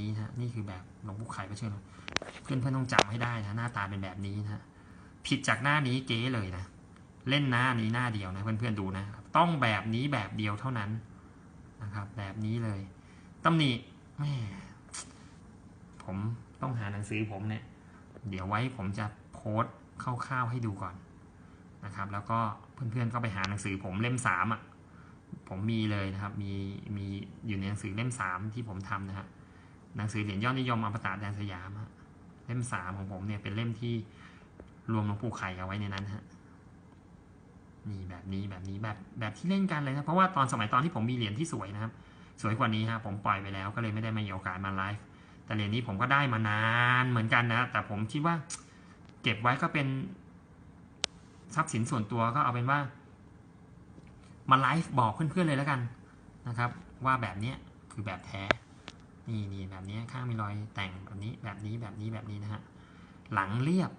นี้นะฮะนี่คือแบบหลวงปู่ไข่พระเชิญเพื่อนเพื่อนต้องจำให้ได้นะหน้าตาเป็นแบบนี้นะฮะผิดจากหน้านี้เก๊เลยนะเล่นหน้านี้หน้าเดียวนะเพื่อนๆดูนะต้องแบบนี้แบบเดียวเท่านั้นนะครับ แบบนี้เลยตำหนิแม่ผมต้องหาหนังสือผมเนี่ย เดี๋ยวไว้ผมจะโพสต์คร่าวๆให้ดูก่อนนะครับ แล้วก็เพื่อนๆก็ไปหาหนังสือผมเล่มสามอะผมมีเลยนะครับ มีมีอยู่ในหนังสือเล่มสามที่ผมทำนะฮะ หนังสือเหรียญยอดนิยมอมตะแดนสยามฮะเล่มสามของผมเนี่ยเป็นเล่มที่รวมหลวงปู่ไข่เอาไว้ในนั้นฮะนี่แบบนี้แบบนี้แบบแบบที่เล่นกันเลยนะเพราะว่าตอนสมัยตอนที่ผมมีเหรียญที่สวยนะครับ สวยกว่านี้ฮะผมปล่อยไปแล้วก็เลยไม่ได้มามีโอกาสมาไลฟ์แต่เหรียญนี้ผมก็ได้มานานเหมือนกันนะ แต่ผมคิดว่า เก็บไว้ก็เป็นทรัพย์สินส่วนตัวก็เอาเป็นว่า มาไลฟ์บอกเพื่อนๆเลยแล้วกันนะครับ ว่าแบบนี้คือแบบแท้ นี่นี่แบบนี้ข้างมีรอยแต่งแบบนี้แบบนี้แบบนี้แบบนี้นะฮะหลังเรียบ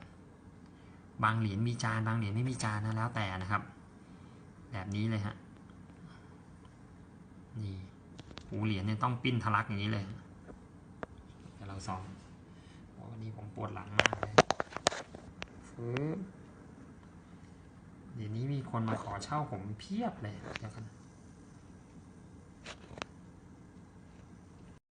บางเหรียญมีจานบางเหรียญไม่มีจานนะแล้วแต่นะครับ แบบนี้เลยฮะนี่หูเหรียญเนี่ยต้องปิ้นทะลักอย่างนี้เลยเดี๋ยวเราซ้อมวันนี้ผมปวดหลังมากเลยฟื้นเดี๋ยวนี้มีคนมาขอเช่าผมเพียบเลยเดี๋ยวกัน